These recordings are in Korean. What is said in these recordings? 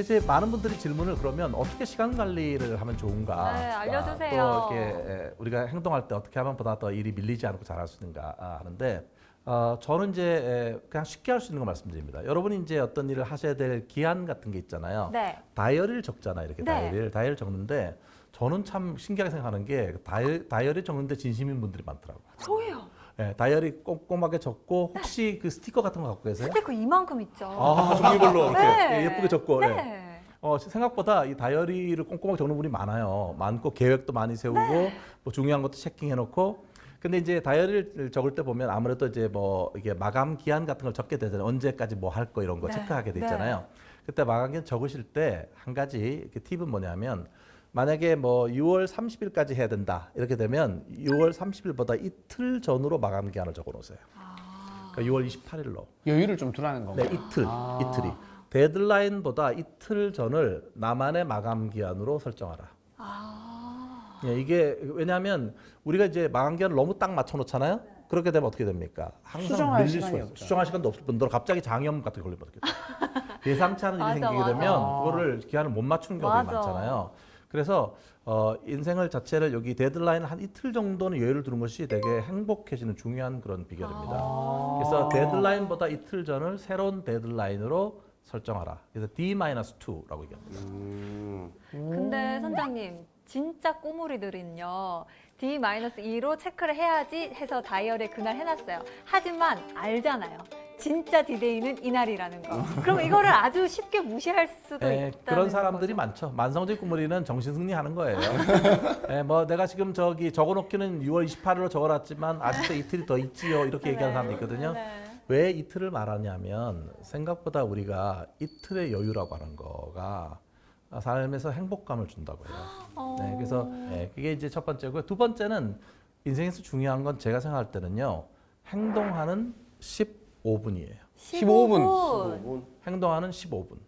이제 많은 분들이 질문을 그러면 어떻게 시간 관리를 하면 좋은가? 네, 알려주세요. 아, 또 이렇게 에, 우리가 행동할 때 어떻게 하면 보다 더 일이 밀리지 않고 잘할 수 있는가 아, 하는데 어, 저는 이제 에, 그냥 쉽게 할 수 있는 거 말씀드립니다. 여러분이 이제 어떤 일을 하셔야 될 기한 같은 게 있잖아요. 네. 다이어리를 적잖아요. 이렇게 네. 다이어리를 다이어리를 적는데 저는 참 신기하게 생각하는 게 다이, 다이어리 적는데 진심인 분들이 많더라고요. 저예요. 예, 다이어리 꼼꼼하게 적고 혹시 그 스티커 같은 거 갖고 계세요? 스티커 이만큼 있죠. 아, 종류별로 이렇게 네. 예, 예쁘게 적고. 예. 네. 어, 생각보다 이 다이어리를 꼼꼼하게 적는 분이 많아요. 많고 계획도 많이 세우고 네. 뭐 중요한 것도 체킹해 놓고 근데 이제 다이어리를 적을 때 보면 아무래도 이제 뭐 이게 마감 기한 같은 걸 적게 되잖아요. 언제까지 뭐 할 거 이런 거 네. 체크하게 돼 네. 있잖아요. 그때 마감 기한 적으실 때 한 가지 이렇게 팁은 뭐냐면 만약에 뭐 6월 30일까지 해야 된다 이렇게 되면 6월 30일보다 이틀 전으로 마감 기한을 적어 놓으세요. 아. 그러니까 6월 28일로. 여유를 좀 두라는 네, 건가요? 이틀, 아. 이틀이. 데드라인보다 이틀 전을 나만의 마감 기한으로 설정하라. 아. 예, 이게 왜냐하면 우리가 이제 마감 기한을 너무 딱 맞춰 놓잖아요. 그렇게 되면 어떻게 됩니까? 항상 수정할 밀릴 시간이 수가 있어요. 없죠. 수정할 시간도 없을 뿐더러 갑자기 장염 같은 게 걸리면 어떻게 예상치 않은 일이 맞아, 생기게 맞아. 되면 그거를 기한을 못 맞추는 경우가 맞아. 많잖아요. 그래서 어, 인생을 자체를 여기 데드라인 한 이틀 정도는 여유를 두는 것이 되게 행복해지는 중요한 그런 비결입니다. 아. 그래서 데드라인보다 이틀 전을 새로운 데드라인으로 설정하라. 그래서 D-2라고 얘기합니다. 음. 근데 선장님 진짜 꼬물이들은요 D-2로 체크를 해야지 해서 다이어리에 그날 해놨어요. 하지만 알잖아요. 진짜 디데이는 이날이라는 거. 그럼 이거를 아주 쉽게 무시할 수도 예, 있다. 그런 사람들이 많죠. 만성적인 꾸물이는 정신 승리하는 거예요. 예, 뭐 내가 지금 저기 적어놓기는 6월 28일로 적어놨지만 아직도 이틀이 더 있지요. 이렇게 얘기하는 사람도 있거든요. 네. 왜 이틀을 말하냐면 생각보다 우리가 이틀의 여유라고 하는 거가 삶에서 행복감을 준다고 해요. 어. 네, 그래서 예, 그게 이제 첫 번째고요. 두 번째는 인생에서 중요한 건 제가 생각할 때는요. 행동하는 15분이에요. 15분. 15분. 행동하는 15분.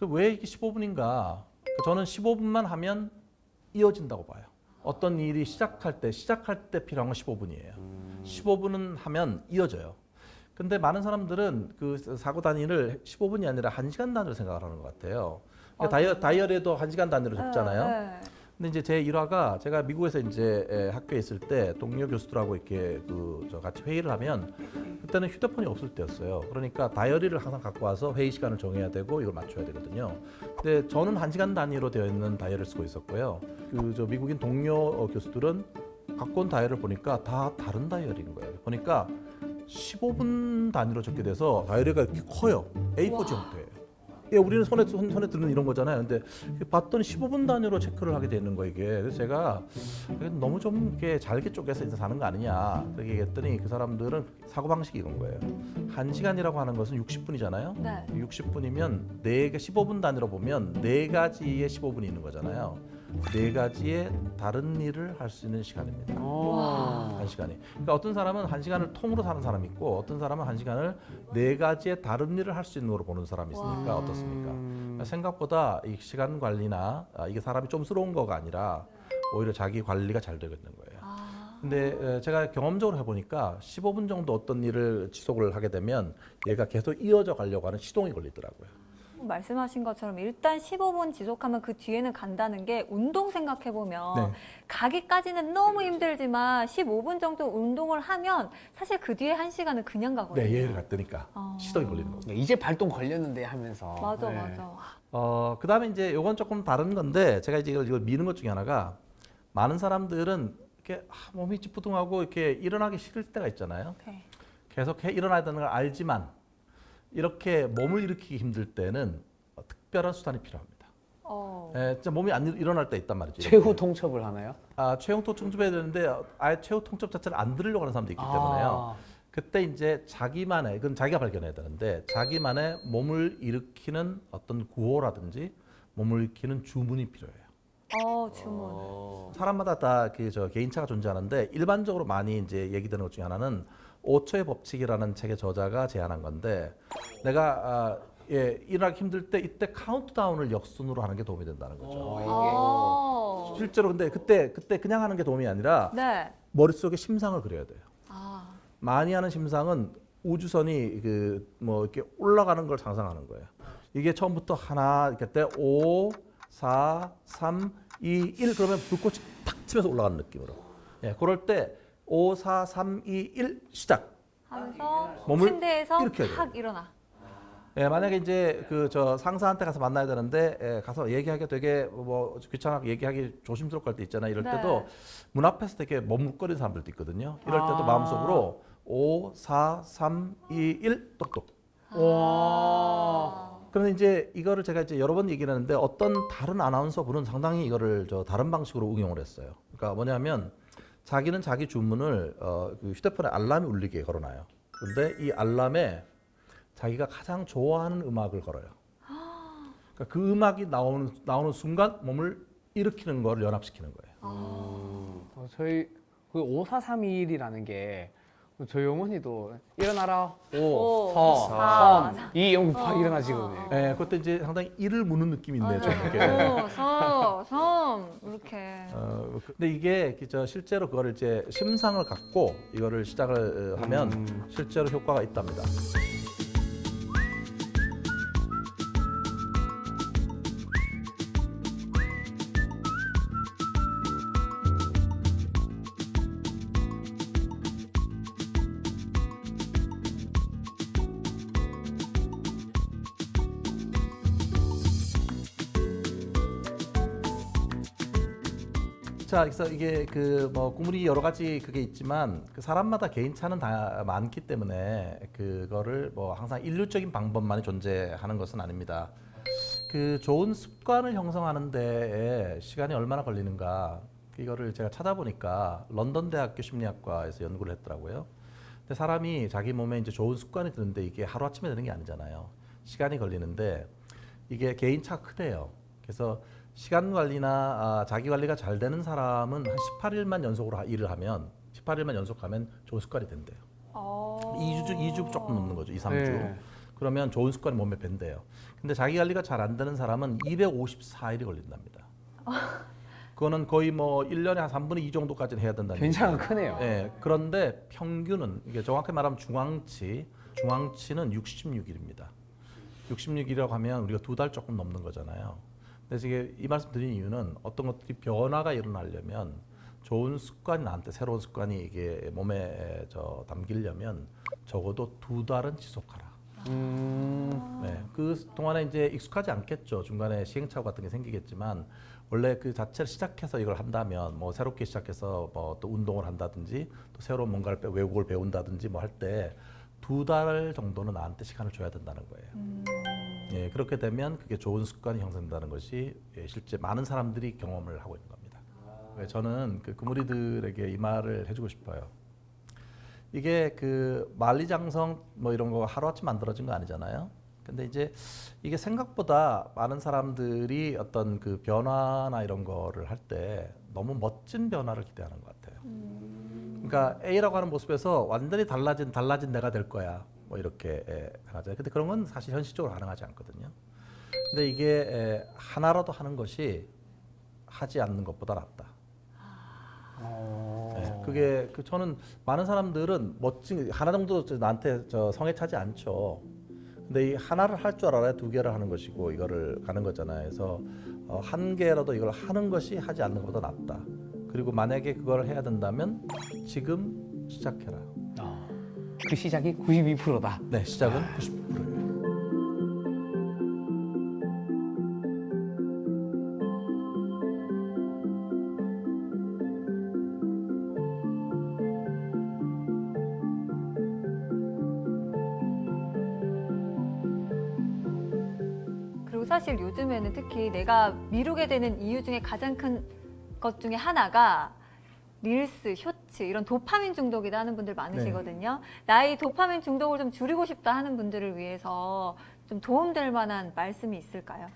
그왜 이게 15분인가? 저는 15분만 하면 이어진다고 봐요. 어떤 일이 시작할 때 시작할 때 필요한 건 15분이에요. 15분은 하면 이어져요. 근데 많은 사람들은 그 사고 단위를 15분이 아니라 1시간 단위로 생각을 하는 것 같아요. 그러니까 다이어, 다이어리에도 1시간 단위로 적잖아요. 네, 네. 근데 이제 제 일화가 제가 미국에서 이제 에, 학교에 있을 때 동료 교수들하고 이렇게 그 저 같이 회의를 하면 그때는 휴대폰이 없을 때였어요. 그러니까 다이어리를 항상 갖고 와서 회의 시간을 정해야 되고 이걸 맞춰야 되거든요. 근데 저는 한 시간 단위로 되어 있는 다이어리를 쓰고 있었고요. 그 저 미국인 동료 어, 교수들은 갖고 온 다이어리를 보니까 다 다른 다이어리인 거예요. 보니까 15분 단위로 적게 돼서 다이어리가 이렇게 커요. A4 형태예요. 예, 우리는 손에 손, 손에 드는 이런 거잖아요. 근데 봤더니 15분 단위로 체크를 하게 되는 거 이게. 그래서 제가 너무 좀 이렇게 잘게 쪼개서 이제 사는 거 아니냐. 그렇게 얘기했더니 그 사람들은 사고 방식이 이건 거예요. 한 시간이라고 하는 것은 60분이잖아요. 네. 60분이면 네 개 15분 단위로 보면 네 가지의 15분이 있는 거잖아요. 네 가지의 다른 일을 할 수 있는 시간입니다. 어. 한 시간이. 그러니까 어떤 사람은 한 시간을 통으로 사는 사람이 있고 어떤 사람은 한 시간을 네 가지의 다른 일을 할 수 있는 걸로 보는 사람이 있으니까 와. 어떻습니까? 음. 그러니까 생각보다 이 시간 관리나 아, 이게 사람이 좀 스러운 거가 아니라 오히려 자기 관리가 잘 되고 있는 거예요. 아. 근데 에, 제가 경험적으로 해보니까 15분 정도 어떤 일을 지속을 하게 되면 얘가 계속 이어져 가려고 하는 시동이 걸리더라고요. 말씀하신 것처럼 일단 15분 지속하면 그 뒤에는 간다는 게 운동 생각해 보면 네. 가기까지는 너무 힘들지만 15분 정도 운동을 하면 사실 그 뒤에 한 시간은 그냥 가거든요. 네, 예를 갔더니까 어. 시동이 걸리는. 네, 이제 발동 걸렸는데 하면서. 맞아 네. 맞아. 어, 그다음에 이제 요건 조금 다른 건데 제가 이제 이걸, 이걸 미는 것 중에 하나가 많은 사람들은 이렇게 아, 몸이 찌뿌둥하고 이렇게 일어나기 싫을 때가 있잖아요. 오케이. 계속 해 일어나야 되는 걸 알지만 이렇게 몸을 일으키기 힘들 때는 어, 특별한 수단이 필요합니다. 어. 에, 진짜 몸이 안 일- 일어날 때 있단 말이죠. 최후 이렇게. 통첩을 하나요? 아, 최후 통첩 해야 되는데 어, 아예 최후 통첩 자체를 안 들으려고 하는 사람도 있기 때문에요. 아. 그때 이제 자기만의 그건 자기가 발견해야 되는데 자기만의 몸을 일으키는 어떤 구호라든지 몸을 일으키는 주문이 필요해요. 어 주문. 어. 사람마다 다 그 저 개인차가 존재하는데 일반적으로 많이 이제 얘기되는 것 중에 하나는 5초의 법칙이라는 책의 저자가 제안한 건데 내가 아, 예, 일하기 힘들 때 이때 카운트다운을 역순으로 하는 게 도움이 된다는 거죠. 어, 이게 어. 실제로 근데 그때 그때 그냥 하는 게 도움이 아니라 네. 머릿속에 심상을 그려야 돼요. 아. 많이 하는 심상은 우주선이 그 뭐 이렇게 올라가는 걸 상상하는 거예요. 이게 처음부터 하나 이렇게 때 5, 4, 3, 2, 1 그러면 불꽃이 탁 치면서 올라가는 느낌으로. 예, 그럴 때 5, 4, 3, 2, 1 시작. 하면서 몸을 침대에서 이렇게 해야 돼요. 탁 일어나. 예, 만약에 이제 그 저 상사한테 가서 만나야 되는데 예, 가서 얘기하기 되게 뭐 귀찮아하고 얘기하기 조심스럽고 할 때 있잖아요. 이럴 네. 때도 문 앞에서 되게 머뭇거리는 사람들도 있거든요. 이럴 때도 아. 마음속으로 5, 4, 3, 2, 1 똑똑. 와. 그런데 이제 이거를 제가 이제 여러 번 얘기를 했는데 어떤 다른 아나운서 분은 상당히 이거를 저 다른 방식으로 응용을 했어요. 그러니까 뭐냐면 자기는 자기 주문을 어, 그 휴대폰에 알람이 울리게 걸어놔요. 근데 이 알람에 자기가 가장 좋아하는 음악을 걸어요. 그러니까 그 음악이 나오는 나오는 순간 몸을 일으키는 거를 연합시키는 거예요. 어, 저희 그 5431이라는 게 저희 어머니도 일어나라 오, 오, 서, 사, 섬, 이 영팍 어, 일어나시거든요. 어, 예, 그때 이제 상당히 이를 무는 느낌이 있네요. 좀 이렇게. 오, 서, 섬 이렇게. 어, 근데 이게 그저 실제로 그거를 이제 심상을 갖고 이거를 시작을 어, 하면 음. 실제로 효과가 있답니다. 자, 그래서 이게 그뭐 꾸물이 여러 가지 그게 있지만 그 사람마다 개인 차는 다 많기 때문에 그거를 뭐 항상 일률적인 방법만이 존재하는 것은 아닙니다. 그 좋은 습관을 형성하는데 시간이 얼마나 걸리는가 이거를 제가 찾아보니까 런던 대학교 심리학과에서 연구를 했더라고요. 근데 사람이 자기 몸에 이제 좋은 습관이 드는데 이게 하루 아침에 되는 게 아니잖아요. 시간이 걸리는데 이게 개인 차가 크대요. 그래서 시간 관리나 아, 자기 관리가 잘 되는 사람은 한 18일만 연속으로 하- 일을 하면 18일만 연속 하면 좋은 습관이 된대요. 어. 2주 주 2주 조금 넘는 거죠. 2, 3주. 네. 그러면 좋은 습관이 몸에 밴대요. 근데 자기 관리가 잘 안 되는 사람은 254일이 걸린답니다. 그거는 거의 뭐 1년에 한 3분의 2 정도까지는 해야 된다는 괜찮아 얘기예요. 크네요. 예, 그런데 평균은 이게 정확히 말하면 중앙치, 중앙치는 66일입니다. 66일이라고 하면 우리가 두 달 조금 넘는 거잖아요. 근데 이게 이 말씀 드린 이유는 어떤 것들이 변화가 일어나려면 좋은 습관이 나한테 새로운 습관이 이게 몸에 저 담기려면 적어도 두 달은 지속하라. 음. 네, 그 동안에 이제 익숙하지 않겠죠. 중간에 시행착오 같은 게 생기겠지만 원래 그 자체를 시작해서 이걸 한다면 뭐 새롭게 시작해서 뭐 또 운동을 한다든지 또 새로운 뭔가를 배- 외국어를 배운다든지 뭐 할 때 두 달 정도는 나한테 시간을 줘야 된다는 거예요. 예, 그렇게 되면 그게 좋은 습관이 형성된다는 것이 예, 실제 많은 사람들이 경험을 하고 있는 겁니다. 그래서 저는 그 그 무리들에게 이 말을 해주고 싶어요. 이게 그 만리장성 뭐 이런 거 하루아침 만들어진 거 아니잖아요. 근데 이제 이게 생각보다 많은 사람들이 어떤 그 변화나 이런 거를 할 때 너무 멋진 변화를 기대하는 것 같아요. 그러니까 A라고 하는 모습에서 완전히 달라진 달라진 내가 될 거야. 뭐 이렇게 예, 하잖아요. 근데 그런 건 사실 현실적으로 가능하지 않거든요. 근데 이게 에, 하나라도 하는 것이 하지 않는 것보다 낫다. 어. 네, 그게 그 저는 많은 사람들은 멋진 하나 정도 저 나한테 저 성에 차지 않죠. 근데 이 하나를 할 줄 알아야 두 개를 하는 것이고 이거를 가는 거잖아요. 그래서 어, 한 개라도 이걸 하는 것이 하지 않는 것보다 낫다. 그리고 만약에 그걸 해야 된다면 지금 시작해라. 아. 그 시작이 92%다. 네, 시작은 90%예요. 그리고 사실 요즘에는 특히 내가 미루게 되는 이유 중에 가장 큰 것 중에 하나가 릴스, 쇼츠 이런 도파민 중독이다 하는 분들 많으시거든요. 나의 도파민 중독을 좀 줄이고 싶다 하는 분들을 위해서 좀 도움될 만한 말씀이 있을까요?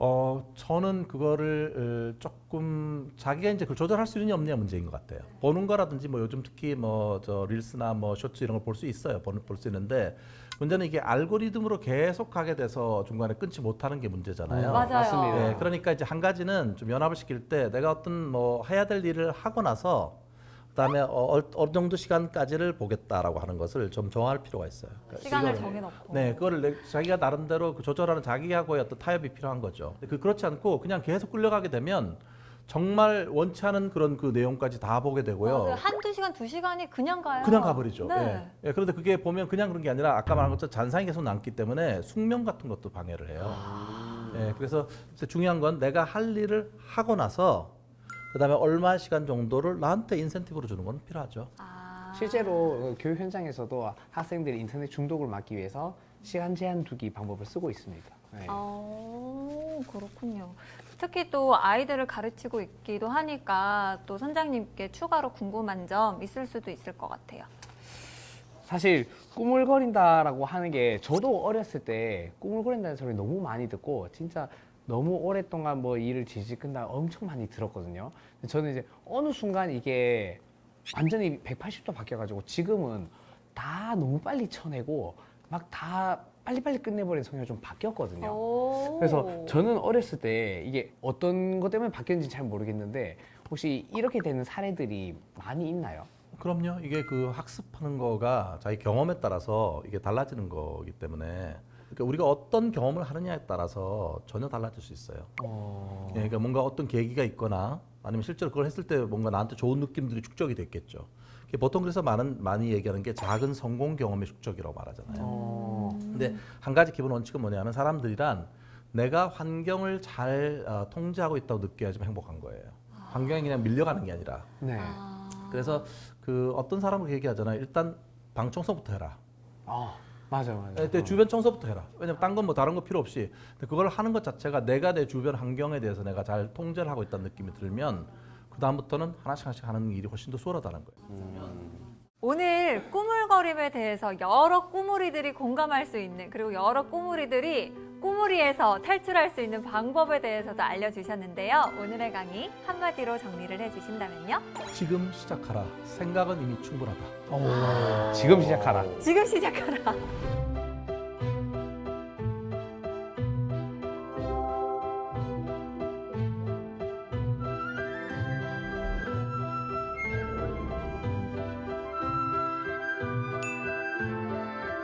어, 저는 그거를 어, 조금 자기가 이제 그 조절할 수 있느냐 없느냐 문제인 것 같아요. 보는 거라든지 뭐 요즘 특히 뭐 저 릴스나 뭐 쇼츠 이런 걸 볼 수 있어요. 볼수 있는데 문제는 이게 알고리즘으로 계속 가게 돼서 중간에 끊지 못하는 게 문제잖아요. 맞아요. 맞습니다. 예, 그러니까 이제 한 가지는 좀 연합을 시킬 때 내가 어떤 뭐 해야 될 일을 하고 나서 그다음에 어, 어느 정도 시간까지를 보겠다라고 하는 것을 좀 정할 필요가 있어요. 그러니까 시간을 이걸- 정해놓고. 네, 그거를 내- 자기가 나름대로 그 조절하는 자기하고의 어떤 타협이 필요한 거죠. 그 그렇지 않고 그냥 계속 끌려가게 되면 정말 원치 않은 그런 그 내용까지 다 보게 되고요. 맞아요. 한두 시간, 두 시간이 그냥 가요. 그냥 가버리죠. 네. 예. 예, 그런데 그게 보면 그냥 그런 게 아니라 아까 말한 것처럼 잔상이 계속 남기 때문에 숙명 같은 것도 방해를 해요. 아. 예, 그래서 중요한 건 내가 할 일을 하고 나서 그다음에 얼마 시간 정도를 나한테 인센티브로 주는 건 필요하죠. 아. 실제로 교육 현장에서도 학생들이 인터넷 중독을 막기 위해서 시간 제한 두기 방법을 쓰고 있습니다. 네. 어, 그렇군요. 특히 또 아이들을 가르치고 있기도 하니까 또 선장님께 추가로 궁금한 점 있을 수도 있을 것 같아요. 사실 꾸물거린다라고 하는 게 저도 어렸을 때 꾸물거린다는 소리 너무 많이 듣고 진짜 너무 오랫동안 뭐 일을 끈다 엄청 많이 들었거든요. 근데 저는 이제 어느 순간 이게 완전히 180도 바뀌어가지고 지금은 다 너무 빨리 쳐내고 막 다 빨리빨리 끝내버리는 성향이 좀 바뀌었거든요. 오. 그래서 저는 어렸을 때 이게 어떤 것 때문에 바뀌었는지 잘 모르겠는데 혹시 이렇게 되는 사례들이 많이 있나요? 그럼요. 이게 그 학습하는 거가 자기 경험에 따라서 이게 달라지는 거기 때문에 그러니까 우리가 어떤 경험을 하느냐에 따라서 전혀 달라질 수 있어요. 어... 예, 그러니까 뭔가 어떤 계기가 있거나 아니면 실제로 그걸 했을 때 뭔가 나한테 좋은 느낌들이 축적이 됐겠죠. 보통 그래서 많은 많이 얘기하는 게 작은 성공 경험의 축적이라고 말하잖아요. 어... 근데 한 가지 기본 원칙은 뭐냐면 사람들이란 내가 환경을 잘 어, 통제하고 있다고 느껴야지만 행복한 거예요. 환경이 그냥 밀려가는 게 아니라. 네. 아. 그래서 그 어떤 사람은 그렇게 얘기하잖아요. 일단 방 청소부터 해라. 어, 맞아요, 맞아요. 내 주변 청소부터 해라. 왜냐면 딴 건 뭐 다른 거 필요 없이 근데 그걸 하는 것 자체가 내가 내 주변 환경에 대해서 내가 잘 통제를 하고 있다는 느낌이 들면 그 다음부터는 하나씩 하나씩 하는 일이 훨씬 더 수월하다는 거예요. 오늘 꾸물거림에 대해서 여러 꾸물이들이 공감할 수 있는 그리고 여러 꾸물이들이 꾸물이에서 탈출할 수 있는 방법에 대해서도 알려주셨는데요. 오늘의 강의 한마디로 정리를 해주신다면요. 지금 시작하라. 생각은 이미 충분하다. 어, 지금 시작하라. 지금 시작하라.